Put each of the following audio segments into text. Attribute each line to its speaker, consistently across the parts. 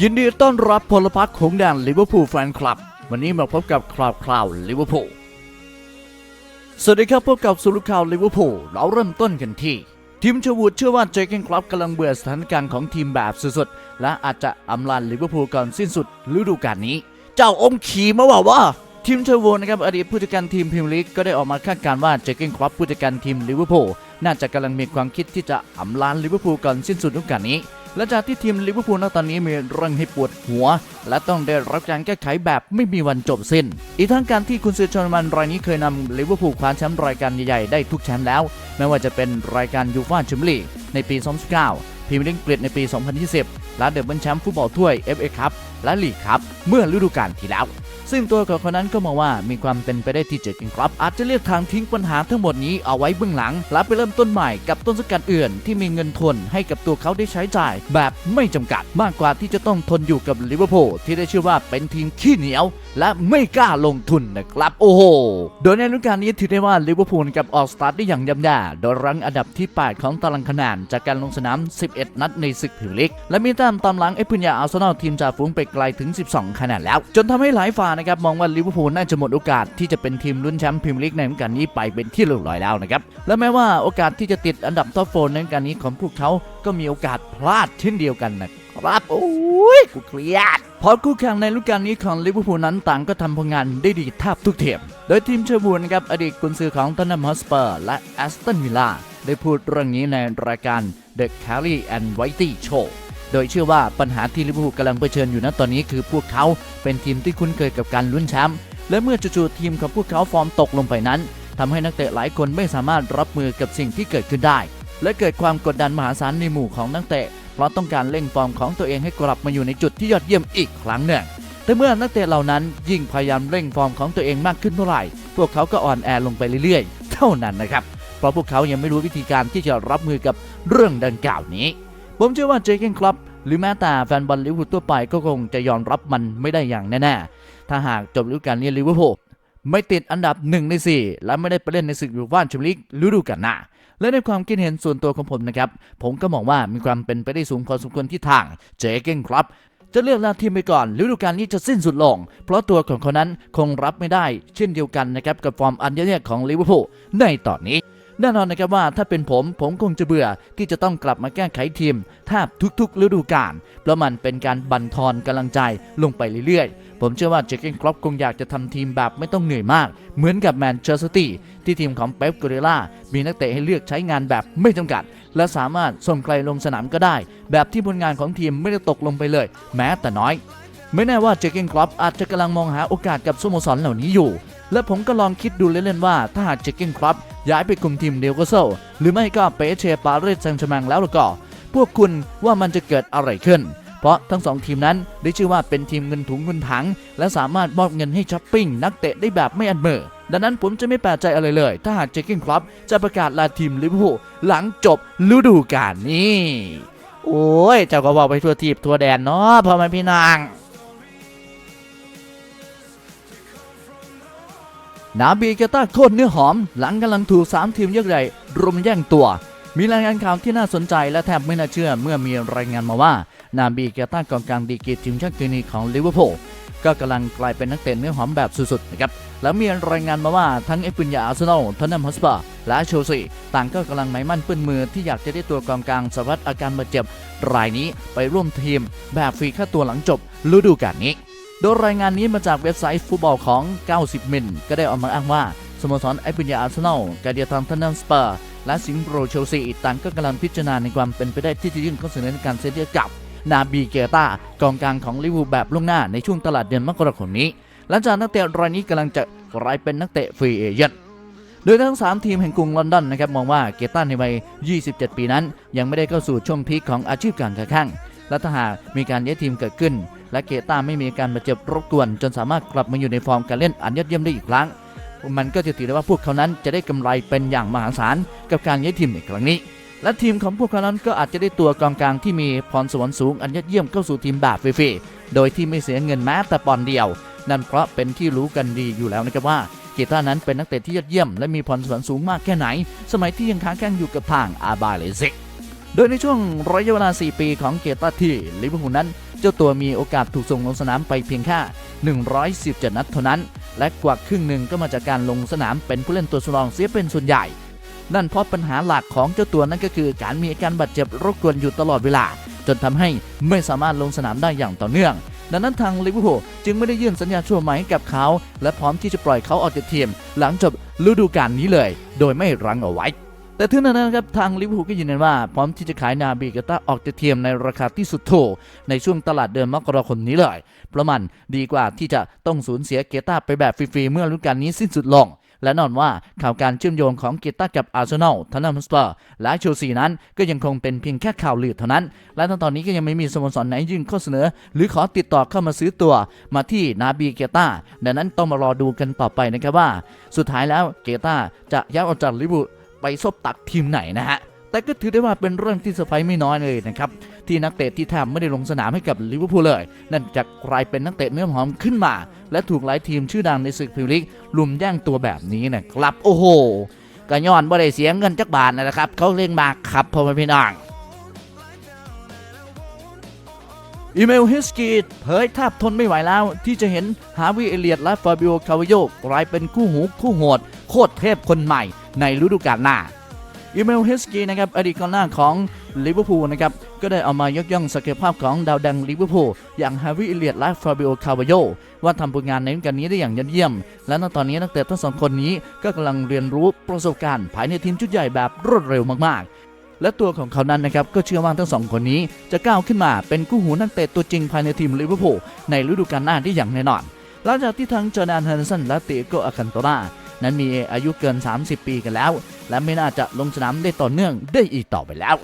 Speaker 1: ยินดีต้อนรับพลพรรคของแดนลิเวอร์พูลแฟนคลับ วันนี้มาพบกับคราวคราวลิเวอร์พูลสวัสดีครับพบกับสุรุข่าวลิเวอร์พูลเราเริ่มต้นกันที่ ทีมชวูดเชื่อว่าเจอเกนคลับกำลังเบื่อสถานการณ์ของทีมแบบสุดๆและอาจจะอำลาลิเวอร์พูลก่อนสิ้นสุดฤดูกาลนี้ เจ้าองค์ขี่มาว่าว่าทีมเชอร์โวนะครับอดีตผู้จัดการทีมพรีเมียร์ลีกก็ได้ออกมาคาดการณ์ว่าเจอเกนคลับผู้จัดการทีมลิเวอร์พูลน่าจะกำลังมีความคิดที่จะอำลาลิเวอร์พูลก่อนสิ้นสุดฤดูกาลนี้ และจากที่ทีมลิเวอร์พูลตอนนี้มีเรื่องให้ปวดหัว และต้องได้รับการแก้ไขแบบไม่มีวันจบสิ้น อีกทั้งการที่คุณซือชอนมันรายนี้เคยนำลิเวอร์พูลคว้าแชมป์รายการใหญ่ๆได้ทุกแชมป์แล้ว ไม่ว่าจะเป็นรายการยูฟ่าแชมเปี้ยนลีกในปี 2019 พรีเมียร์ลีกอังกฤษในปี 2020 และเดบิวต์แชมป์ฟุตบอลถ้วย FA คัพและลีกคัพเมื่อฤดูกาลที่แล้ว ซึ่งตัวของคนนั้นก็มองว่ามีความเป็นไปได้ที่เจอร์เกนครับ อาจจะเลือกทางทิ้งปัญหาทั้งหมดนี้เอาไว้เบื้องหลัง และไปเริ่มต้นใหม่กับต้นสังกัดอื่น ที่มีเงินทุนให้กับตัวเขาได้ใช้จ่าย แบบไม่จำกัดมากกว่าที่จะต้องทนอยู่กับลิเวอร์พูลที่ได้ชื่อว่าเป็นทีมขี้เหนียว และไม่กล้าลงทุนนะครับโอ้โหโดยในฤดูกาลนี้ถือได้ว่าลิเวอร์พูลกับออกสตาร์ทได้อย่างย่ำแย่โดยรั้งอันดับที่ 8 ของตารางคะแนนจากการลงสนาม11 นัดในศึกพรีเมียร์ลีกและมีแต้มตามหลังไอ้พุญญาอาร์เซนอลทีมจ่าฝูงไปไกลถึง 12 คะแนนแล้ว จนทำให้หลายฝ่ายนะครับมองว่าลิเวอร์พูลน่าจะหมดโอกาสที่จะเป็นทีมลุ้นแชมป์พรีเมียร์ลีกในฤดูกาลนี้ไปเป็นที่เรียบร้อยแล้วนะครับและแม้ว่าโอกาสที่จะติดอันดับท็อปโฟร์ในฤดูกาลนี้ของพวกเขาก็มีโอกาสพลาดเช่นเดียวกันนะ ครับโอ้ยกูเครียดเพราะคู่แข่งในฤดูกาลนี้ของลิเวอร์พูลนั้นต่างก็ทำผลงานได้ดีแทบทุกเทียม โดยทีมเชอร์บูลนะครับอดีตกุนซือของตันนัมฮอสเปอร์และแอสตันวิลล่าได้พูดเรื่องนี้ในรายการ The Carry and Whitey Show โดยเชื่อว่าปัญหาที่ลิเวอร์พูลกำลังเผชิญอยู่ณตอนนี้คือพวกเขาเป็นทีมที่คุ้นเคยกับการลุ้นแชมป์และเมื่อจู่ๆทีมของพวกเขาฟอร์มตกลงไปนั้นทำให้นักเตะหลายคนไม่สามารถรับมือกับสิ่งที่เกิดขึ้นได้ และเกิดความกดดันมหาศาลในหมู่ของนักเตะ เพราะต้องการเร่งฟอร์มของตัวเองให้กลับมาอยู่ในจุดที่ยอดเยี่ยมอีกครั้งหนึ่งแต่เมื่อนักเตะเหล่านั้นยิ่งพยายามเร่งฟอร์มของตัวเองมากขึ้นเท่าไหร่ พวกเขาก็อ่อนแอลงไปเรื่อยๆ เท่านั้นนะครับ เพราะพวกเขายังไม่รู้วิธีการที่จะรับมือกับเรื่องดังกล่าวนี้ ผมเชื่อว่าเจเกนคลับหรือแม้แต่แฟนบอลลิเวอร์พูลทั่วไปก็คงจะยอมรับมันไม่ได้อย่างแน่ๆ ถ้าหากจบฤดูกาลนี้ลิเวอร์พูลไม่ติดอันดับ 1 ใน 4 และไม่ได้ไปเล่นในศึกยูฟ่าแชมเปี้ยนลีกฤดูกาลหน้า และในความคิดเห็นส่วนตัวของผมนะครับ ผมก็มองว่ามีความเป็นไปได้สูงพอสมควรที่ทางเจเกนครับจะเลือกลาทีมไปก่อนฤดูกาลนี้จะสิ้นสุดลง เพราะตัวของเขานั้นคงรับไม่ได้ เช่นเดียวกันนะครับกับฟอร์มอันแย่ๆของลิเวอร์พูลในตอนนี้ แน่นอนนะครับว่าถ้าเป็นผมผมคงจะเบื่อที่จะต้องกลับมาแก้ไขทีมแทบทุกๆ ฤดูกาลเพราะมันเป็นการบั่นทอนกำลังใจลงไปเรื่อยๆ ผมเชื่อว่าเจคเกนครอปคงอยากจะทำทีมแบบไม่ต้องเหนื่อยมาก เหมือนกับแมนเชสเตอร์ตี้ที่ทีมของเป๊ปกัวเดล่ามีนักเตะให้เลือกใช้งานแบบไม่จำกัด และสามารถส่งใครลงสนามก็ได้ แบบที่ผลงานของทีมไม่ได้ตกลงไปเลย แม้แต่น้อย ไม่แน่ว่าเจคเกนครอปอาจจะกำลังมองหาโอกาสกับสโมสรเหล่านี้อยู่ และผมก็ลองคิดดูเล่นๆว่าถ้าหากเจคเกนครอปย้ายไปคุมทีมเดลโกโซหรือไม่ก็เปเชปารีสแซงต์แชร์แมงแล้วล่ะก็ พวกคุณว่ามันจะเกิดอะไรขึ้น เพราะทั้งสองทีมนั้นได้ชื่อว่าเป็นทีมเงินถุงเงินถัง และสามารถมอบเงินให้ช้อปปิ้งนักเตะได้แบบไม่อันเมอดังนั้นผมจะไม่แปลกใจอะไรเลย ถ้าหากเจคเกนคลับจะประกาศลาทีมลิเวอร์พูลหลังจบฤดูกาลนี้ โอ้ยเจ้าก็บอกไปทั่วทีบทั่วแดนเนาะพ่อแม่พี่นาง นาบีเกต้าโคตรเนื้อหอม หลังกำลังถูก3ทีมยักษ์ใหญ่รุมแย่งตัว มีรายงานข่าวที่น่าสนใจและแทบไม่น่าเชื่อเมื่อมีรายงานมาว่า นาบีเกต้ากองกลางดีกีทีมชาติกรีนีของลิเวอร์พูลก็กำลังกลายเป็นนักเตะเนื้อหอมแบบสุดๆนะครับแล้วมีรายงานมาว่าทั้งเอปุญญาอาร์เซนอลทอนนัมฮอสปาและเชลซีต่างก็กำลังหมายมั่นปื้นมือที่อยากจะได้ตัวกองกลางสวัสดอาการบาดเจ็บรายนี้ไปร่วมทีมแบบฟรีค่าตัวหลังจบฤดูกาลนี้ โดยรายงานนี้มาจากเว็บไซต์ฟุตบอลของ 90 มิลก็ได้ออกมาอ้างว่าสโมสรไอปุญญาอาร์เซนอลกาเดียทัมทันนัมสเปอร์ และสิงห์โปรเชลซีต่างก็กำลังพิจารณาในความเป็นไปได้ที่จะยื่นข้อเสนอในการเซ็นเดียกับ นาบีเกตากองกลางของลิเวอร์พูลแบบล่วงหน้าในช่วงตลาดเดือนมกราคมนี้ หลังจากนักเตะรายนี้กำลังจะกลายเป็นนักเตะฟรีเอเจนต์โดยทั้ง 3 ทีมแห่งกรุงลอนดอนนะครับมองว่าเกตันในวัย 27 ปีนั้น ยังไม่ได้เข้าสู่ช่วงพีคของอาชีพการค้าแข่งและถ้าหากมีการย้ายทีมเกิดขึ้น และเกต้าไม่มีการบาดเจ็บรบกวน จนสามารถกลับมาอยู่ในฟอร์มการเล่นอันยอดเยี่ยมได้อีกครั้ง มันก็จะถือได้ว่าพวกเขานั้นจะได้กำไรเป็นอย่างมหาศาลกับการย้ายทีมในครั้งนี้ และทีมของพวกเขานั้นก็อาจจะได้ตัวกองกลางที่มีพรสวรรค์สูงอันยอดเยี่ยมเข้าสู่ทีมแบบฟรีๆโดยที่ไม่เสียเงินแม้แต่ปอนเดียว นั่นเพราะเป็นที่รู้กันดีอยู่แล้วนะครับว่าเกต้านั้นเป็นนักเตะที่ยอดเยี่ยมและมีพรสวรรค์สูงมากแค่ไหน สมัยที่ยังค้าแข่งอยู่กับทางอาบาเลซิกโดยในช่วงระยะเวลา 4 ปีของเกต้าที่ลิเวอร์พูลนั้น เจ้าตัวมีโอกาสถูกส่งลงสนามไปเพียงแค่ 117 นัดเท่านั้น และกว่าครึ่งหนึ่งก็มาจากการลงสนามเป็นผู้เล่นตัวสำรองเสียเป็นส่วนใหญ่ นั่นเพราะปัญหาหลักของเจ้าตัวนั่นก็คือ การมีอาการบาดเจ็บรบกวนอยู่ตลอดเวลา จนทำให้ไม่สามารถลงสนามได้อย่างต่อเนื่อง ดังนั้นทางลิเวอร์พูลจึงไม่ได้ยื่นสัญญาชั่วใหม่ให้กับเขา และพร้อมที่จะปล่อยเขาออกจากทีม หลังจบฤดูกาลนี้เลย โดยไม่รั้งเอาไว้ แต่ถึงนั้นนะครับทางลิเวอร์พูลก็ยืนยันว่า พร้อมที่จะขายนาบีกาตาออกจากทีมในราคาที่สุดโถในช่วงตลาดเดือนมกราคมนี้เลยเพราะมันดีกว่าที่จะต้องสูญเสียเกตาไปแบบฟรีๆเมื่อฤดูกาลนี้สิ้นสุดลงและแนอนว่าข่าวการเชื่อมโยงของเกตากับอาร์เซนอลทันนัมสเปอร์ และเชลซีนั้นก็ยังคงเป็นเพียงแค่ข่าวลือเท่านั้น และตอนนี้ก็ยังไม่มีสโมสรไหนยื่นข้อเสนอ หรือขอติดต่อเข้ามาซื้อตัวมาที่นาบีเกตาดังนั้นต้องมารอดูกันต่อไปนะครับว่า สุดท้ายแล้วเกตาจะย้ายออกจากลิเวอร์พู ไปซบตักทีมไหนนะฮะ แต่ก็ถือได้ว่าเป็นเรื่องที่เซอร์ไพรส์ไม่น้อยเลยนะครับ ที่นักเตะที่แทบไม่ได้ลงสนามให้กับลิเวอร์พูลเลย นั่นจะกลายเป็นนักเตะเนื้อหอมขึ้นมา และถูกหลายทีมชื่อดังในศึกพรีเมียร์ลีกลุมแย่งตัวแบบนี้นะครับโอ้โหก็ย้อนบ่ได้เสียเงินจักบาทนะครับ เขาเล่งมาขับพอมาพี่น้อง อีเมลฮิสกีเผยแทบทนไม่ไหวแล้ว ที่จะเห็นฮาวิเอเลียตและฟาบิโอคาวาโยกลายเป็นคู่หูคู่โหด โคตรเทพคนใหม่ในฤดูกาลหน้าอีเมลฮิสกีนะครับอดีตกองหน้าของลิเวอร์พูลนะครับก็ได้เอามายกย่องศักยภาพของดาวดังลิเวอร์พูลอย่างฮาวิเอเลียตและฟาบิโอคาวาโยว่าทำผลงานในฤดูกาลนี้ได้อย่างยอดเยี่ยม และณตอนนี้นักเตะทั้งสองคนนี้ก็กำลังเรียนรู้ประสบการณ์ภายในทีมชุดใหญ่แบบรวดเร็วมากๆ และตัวของเขานั้นนะครับก็เชื่อว่าทั้งสองคนนี้จะก้าวขึ้นมาเป็นคู่หูนักเตะตัวจริงภายในทีมลิเวอร์พูลในฤดูกาลหน้าได้อย่างแน่นอน หลังจากที่ทั้งจอร์แดนเฮนเดอร์สันและเตโกอาคันโตรานั้นมีอายุเกิน 30 ปีกันแล้ว และไม่น่าจะลงสนามได้ต่อเนื่องได้อีกต่อไปแล้ว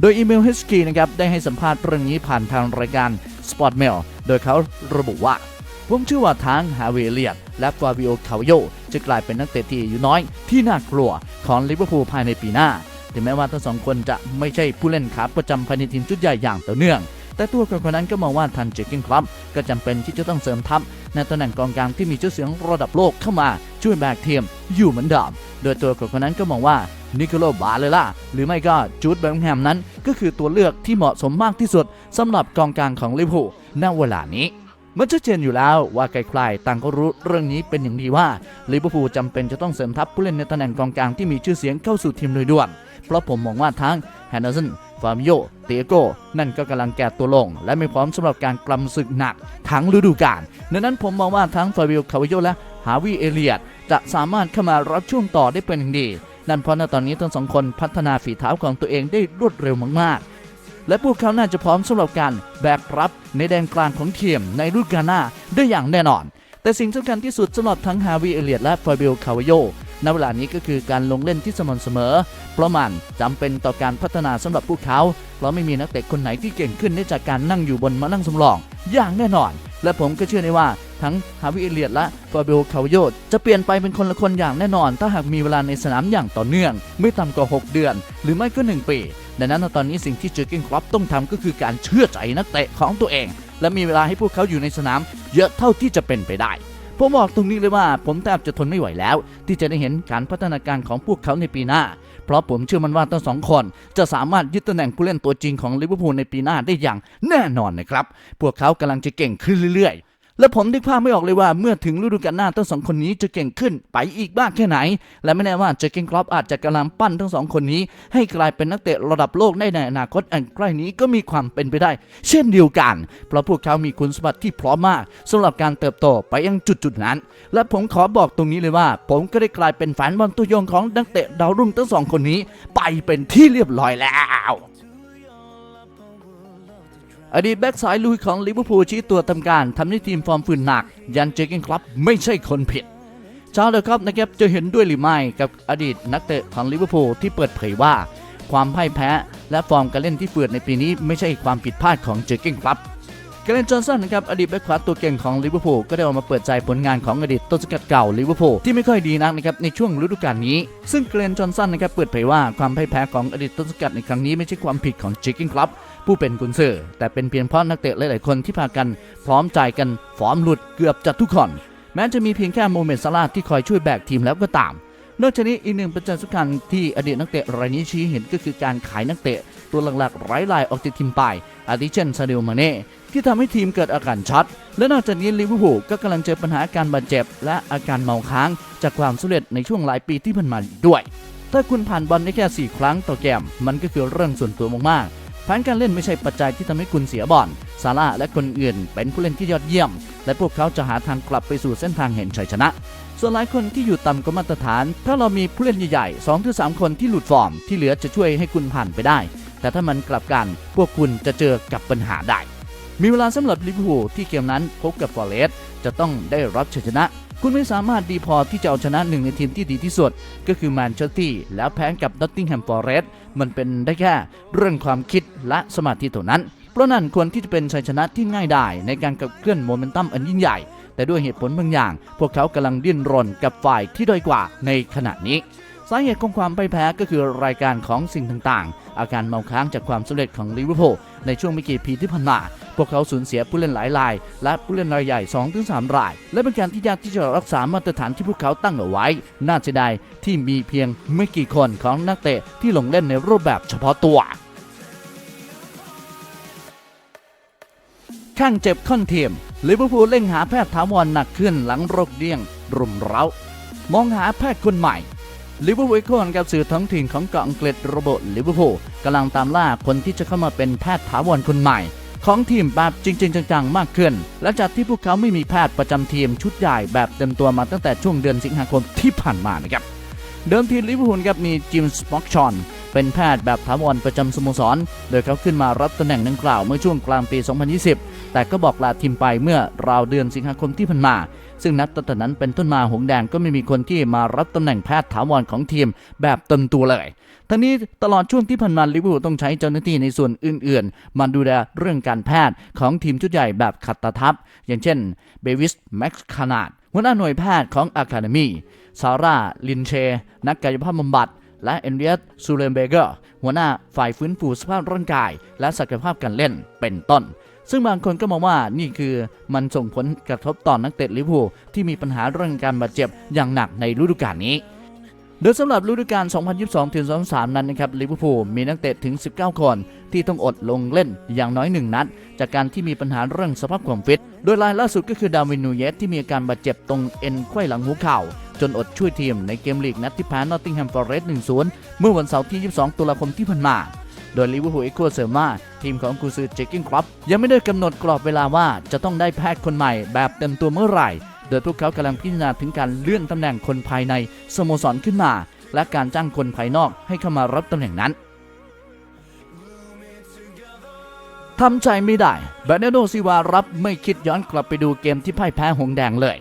Speaker 1: โดยอีเมลฮิสกีนะครับได้ให้สัมภาษณ์เรื่องนี้ผ่านทางรายการ Sport Mail โดยเขาระบุว่าผมเชื่อว่าทั้งฮาเวเลียนและฟาบิโอคาโยจะกลายเป็นนักเตะที่อายุน้อยที่น่ากลัวของลิเวอร์พูลภายในปีหน้า ถึงแม้ว่าทั้งสองคนจะไม่ใช่ผู้เล่นขาประจำภายในทีมชุดใหญ่อย่างต่อเนื่อง แต่ตัวคนคนนั้นก็มองว่าทันเจอกินคลับก็จำเป็นที่จะต้องเสริมทัพในตำแหน่งกองกลางที่มีชื่อเสียงระดับโลกเข้ามาช่วยแบกทีมอยู่เหมือนเดิมโดยตัวคนคนนั้นก็มองว่านิโคโลบาเลล่าหรือไม่ก็จูดเบลลิงแฮมนั้น ก็คือตัวเลือกที่เหมาะสมมากที่สุดสำหรับกองกลางของลิเวอร์พูลณเวลานี้มันชัดเจนอยู่แล้วว่าใครๆต่างก็รู้เรื่องนี้เป็นอย่างดีว่าลิเวอร์พูลจำเป็นจะต้องเสริมทัพผู้เล่นในตำแหน่งกองกลางที่มีชื่อเสียงเข้าสู่ทีมโดยด่วน เพราะผมมองว่าทั้งแฮนเดอร์สันฟาร์มิโยเตโกนั่นก็กำลังแก่ตัวลง และไม่พร้อมสำหรับการกลำศึกหนักทั้งฤดูกาลดังนั้นผมมองว่าทั้งฟาบิโอคาวิโยและฮาวิเอเลียตจะสามารถเข้ามารับช่วงต่อได้เป็นอย่างดี นั่นเพราะในตอนนี้ทั้งสองคนพัฒนาฝีเท้าของตัวเองได้รวดเร็วมากๆ และพวกเขาน่าจะพร้อมสำหรับการแบกรับในแดนกลางของทีมในฤดูกาลหน้าได้อย่างแน่นอน แต่สิ่งสำคัญที่สุดสำหรับทั้งฮาวิเอเลียตและฟาบิโอคาวาโย ณเวลานี้ก็คือการลงเล่นที่สม่ำเสมอ เพราะมันจำเป็นต่อการพัฒนาสำหรับพวกเขา เพราะไม่มีนักเตะคนไหนที่เก่งขึ้นได้จากการนั่งอยู่บนมานั่งสำรอง อย่างแน่นอน และผมก็เชื่อได้ว่าทั้งฮาวิเอเลียตและฟาบิโอคาวาโยจะเปลี่ยนไปเป็นคนละคนอย่างแน่นอน ถ้าหากมีเวลาในสนามอย่างต่อเนื่อง ไม่ต่ำกว่า 6 เดือน หรือไม่ก็ 1 ปี ดังนั้นตอนนี้สิ่งที่เจอร์เกินครอปต้องทำก็คือการเชื่อใจนักเตะของตัวเอง และมีเวลาให้พวกเขาอยู่ในสนาม เยอะเท่าที่จะเป็นไปได้ ผมบอกตรงนี้เลยว่า ผมแทบจะทนไม่ไหวแล้ว ที่จะได้เห็นการพัฒนาการของพวกเขาในปีหน้า เพราะผมเชื่อมันว่าทั้งสองคนจะสามารถยึดตำแหน่งผู้เล่นตัวจริงของลิเวอร์พูลในปีหน้าได้อย่างแน่นอนนะครับ พวกเขากำลังจะเก่งขึ้นเรื่อยๆ และผมนึกภาพไม่ออกเลยว่าเมื่อถึงฤดูกาลหน้าทั้งสองคนนี้จะเก่งขึ้นไปอีกบ้างแค่ไหน และไม่แน่ว่าเจอเกนครอปอาจจะกำลังปั้นทั้งสองคนนี้ ให้กลายเป็นนักเตะระดับโลกได้ในอนาคตอันใกล้นี้ก็มีความเป็นไปได้ เช่นเดียวกัน เพราะพวกเขามีคุณสมบัติที่พร้อมมากสำหรับการเติบโตไปยังจุดๆนั้น และผมขอบอกตรงนี้เลยว่า ผมก็ได้กลายเป็นแฟนบอลตัวยงของนักเตะดาวรุ่งทั้งสองคนนี้ ไปเป็นที่เรียบร้อยแล้ว อดีตแบ็กซ้ายลุยของลิเวอร์พูลชี้ตัวทำการทำให้ทีมฟอร์มฝืนหนัก ยันเจอเกนคลับไม่ใช่คนผิดชาวเดอะครับนะครับจะเห็นด้วยหรือไม่กับอดีตนักเตะของลิเวอร์พูลที่เปิดเผยว่า ความพ่ายแพ้และฟอร์มการเล่นที่เฟืดในปีนี้ไม่ใช่ความผิดพลาดของเจอเกนคลับเกเรนจอห์นสันนะครับอดีตแบ็คขวาตัวเก่งของลิเวอร์พูลก็ได้ออกมาเปิดใจผลงานของอดีตต้นสังกัดเก่าลิเวอร์พูลที่ไม่ค่อยดีนักนะครับในช่วงฤดูกาลนี้ ซึ่งเกเรนจอห์นสันนะครับเปิดเผยว่าความพ่ายแพ้ของอดีตต้นสังกัดในครั้งนี้ไม่ใช่ความผิดของจิกกิ้งคลับ ผู้เป็นกุนซือแต่เป็นเพียงเพราะนักเตะหลาย ๆ คนที่พากันพร้อมใจกันฟอร์มหลุดเกือบจะทุกคนแม้จะมีเพียงแค่โมเมนต์ซาลาที่คอยช่วยแบกทีมแล้วก็ตาม นอกจากนี้อีกหนึ่งประจันสำคัญที่อดีตนักเตะรายนี้ชี้เห็นก็คือการขายนักเตะตัวหลักๆไร้ลายออกจากทีมไป อาทิเช่นซาดิโอมาเน่ที่ทำให้ทีมเกิดอาการช็อต และนอกจากนี้ลิเวอร์พูลก็กำลังเจอปัญหาอาการบาดเจ็บ และอาการเมาค้าง จากความสำเร็จในช่วงหลายปีที่ผ่านมาด้วย ถ้าคุณผ่านบอลได้แค่ 4 ครั้งต่อเกมมันก็คือเรื่องส่วนตัวมากๆ แผนการเล่นไม่ใช่ปัจจัยที่ทำให้คุณเสียบอลซาร่าและคนอื่น เป็นผู้เล่นที่ยอดเยี่ยม และพวกเขาจะหาทางกลับไปสู่เส้นทางแห่งชัยชนะ ส่วนหลายคนที่อยู่ต่ำกว่ามาตรฐาน ถ้าเรามีผู้เล่นใหญ่ๆ2-3ถึงสคนที่หลุดฟอร์มที่เหลือจะช่วยให้คุณผ่านไปได้ แต่ถ้ามันกลับกัน พวกคุณจะเจอกับปัญหาได้ มีเวลาสำหรับลิเวอร์พูลที่เกมนั้นพบกับฟอร์เรสต์จะต้องได้รับชัยชนะ คุณไม่สามารถดีพอที่จะเอาชนะหนึ่งในทีมที่ดีที่สุด ก็คือแมนเชสเตอร์แล้วแพ้กับนอตติงแฮมฟอร์เรสต์มันเป็นได้แค่เรื่องความคิดและสมาธิเท่านั้น เพราะนั่นควรที่จะเป็นชัยชนะที่ง่ายได้ในการกับเคลื่อนโมเมนตัมอันยิ่งใหญ่ แต่ด้วยเหตุผลบางอย่าง พวกเขากำลังดิ้นรนกับฝ่ายที่ด้อยกว่าในขณะนี้ สาเหตุของความพ่ายแพ้ก็คือรายการของสิ่งต่างๆ อาการเมาค้างจากความสำเร็จของลิเวอร์พูลในช่วงไม่กี่ปีที่ผ่านมาพวกเขาสูญเสียผู้เล่นหลายราย และผู้เล่นรายใหญ่ 2-3 ราย และเป็นการที่ยากที่จะรักษามาตรฐานที่พวกเขาตั้งเอาไว้ น่าเสียดายที่มีเพียงไม่กี่คนของนักเตะที่ลงเล่นในรูปแบบเฉพาะตัวข้างเจ็บค่อนทีมลิเวอร์พูลเร่งหาแพทย์ถาวรหนักขึ้นหลังโรคเดี้ยงรุมเร้ามองหาแพทย์คนใหม่ ลิเวอร์พูลคนกับสื่อท้องถิ่นของเกาะอังกฤษระบุลิเวอร์พูลกำลังตามล่าคนที่จะเข้ามาเป็นแพทย์ถาวรคนใหม่ ของทีมแบบจริง ๆ จังๆ มากขึ้น และจากที่พวกเขาไม่มีแพทย์ประจำทีมชุดใหญ่แบบเต็มตัวมาตั้งแต่ช่วงเดือนสิงหาคมที่ผ่านมานะครับเดิมทีลิเวอร์พูลครับมีจิมส์บ็อกชอน เป็นแพทย์แบบถาวรประจำสโมสร โดยเขาขึ้นมารับตำแหน่งดังกล่าวเมื่อช่วงกลางปี 2020 แต่ก็บอกลาทีมไปเมื่อราวเดือนสิงหาคมที่ผ่านมา ซึ่งนับตั้งแต่นั้นเป็นต้นมาหงแดงก็ไม่มีคนที่มารับตำแหน่งแพทย์ถาวรของทีมแบบเต็มตัวเลยทั้งนี้ตลอดช่วงที่ผ่านมาลิเวอร์พูลต้องใช้เจ้าหน้าที่ในส่วนอื่นๆ มาดูแลเรื่องการแพทย์ของทีมชุดใหญ่แบบขัดตาทับอย่างเช่นเบวิสแม็กซ์คานาดหัวหน้าหน่วยแพทย์ของอะคาเดมีซาร่าลินเช นักกายภาพบำบัด และเอนเรียสซูเลนเบเกอร์หัวหน้าฝ่ายฟื้นฟูสภาพร่างกาย และศักยภาพการเล่นเป็นต้น ซึ่งบางคนก็มองว่านี่คือมันส่งผลกระทบต่อนนักเตะลิเวอร์พูลที่มีปัญหาเรื่องการบาดเจ็บอย่างหนักในฤดูกาลนี้โดยสำหรับฤดูกาล 2022-2023นั้นนะครับลิเวอร์พูลมีนักเตะถึง 19 คน ที่ต้องอดลงเล่นอย่างน้อยหนึ่งนัด จากการที่มีปัญหาเรื่องสภาพความฟิต โดยรายล่าสุดก็คือดาวินนูเยสที่มีอาการบาดเจ็บตรงเอ็นไขว้หลังหัวเข่า จนอดช่วยทีมในเกมลีกนัดที่แพ้นอตติงแฮมฟอร์เรสต์1-0 เมื่อวันเสาร์ที่ 22 ตุลาคมที่ผ่านมา โดยลิเวอร์พูลเอ็กโคเซอร์มาทีมของกูซือเจคกิ้งครับยังไม่ได้กำหนดกรอบเวลาว่าจะต้องได้แพทย์คนใหม่แบบเต็มตัวเมื่อไหร่ โดยพวกเขากำลังพิจารณาถึงการเลื่อนตำแหน่งคนภายในสโมสรขึ้นมา และการจ้างคนภายนอกให้เข้ามารับตำแหน่งนั้นทำใจไม่ได้แบรนโดซิวารับไม่คิดย้อนกลับไปดูเกมที่พ่ายแพ้หงแดงเลย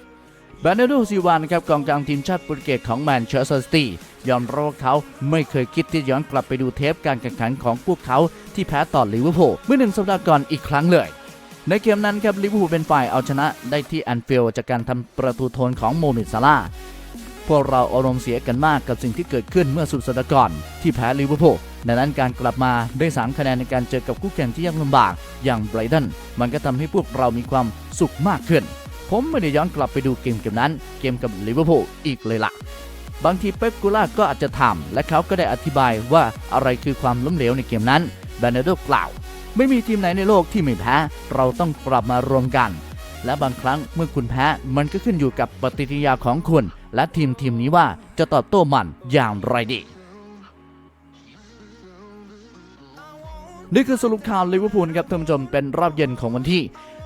Speaker 1: บรนโดซิวานครับกองกลางทีมชาติโปรตุเกสของแมนเชสเตอร์ซิตี้ยอมรับว่าเขาไม่เคยคิดที่ย้อนกลับไปดูเทปการแข่งขันของพวกเขาที่แพ้ต่อลิเวอร์พูลเมื่อหนึ่งสัปดาห์ก่อนอีกครั้งเลย ในเกมนั้นครับลิเวอร์พูลเป็นฝ่ายเอาชนะได้ที่แอนฟิลด์จากการทำประตูโทนของโมมิดซาลาพวกเราอารมณ์เสียกันมากกับสิ่งที่เกิดขึ้นเมื่อสุดสัปดาห์ก่อนที่แพ้ลิเวอร์พูลดังนั้นการกลับมาได้สามคะแนนในการเจอกับคู่แข่งที่ยากลำบากอย่างไบรตันมันก็ทำให้พวกเรามีความสุขมากขึ้น ผมไม่ได้ย้อนกลับไปดูเกมเกมนั้น เกมกับลิเวอร์พูลอีกเลยล่ะ บางทีเป๊ปกูล่าก็อาจจะทำและเขาก็ได้อธิบายว่าอะไรคือความล้มเหลวในเกมนั้นแบรนโดกล่าว ไม่มีทีมไหนในโลกที่ไม่แพ้ เราต้องกลับมารวมกัน และบางครั้งเมื่อคุณแพ้ มันก็ขึ้นอยู่กับปฏิกิริยาของคุณ และทีมทีมนี้ว่าจะตอบโต้มันอย่างไรดีนี่คือสรุปข่าวลิเวอร์พูลครับท่านผู้ชมเป็นรอบเย็นของวันที่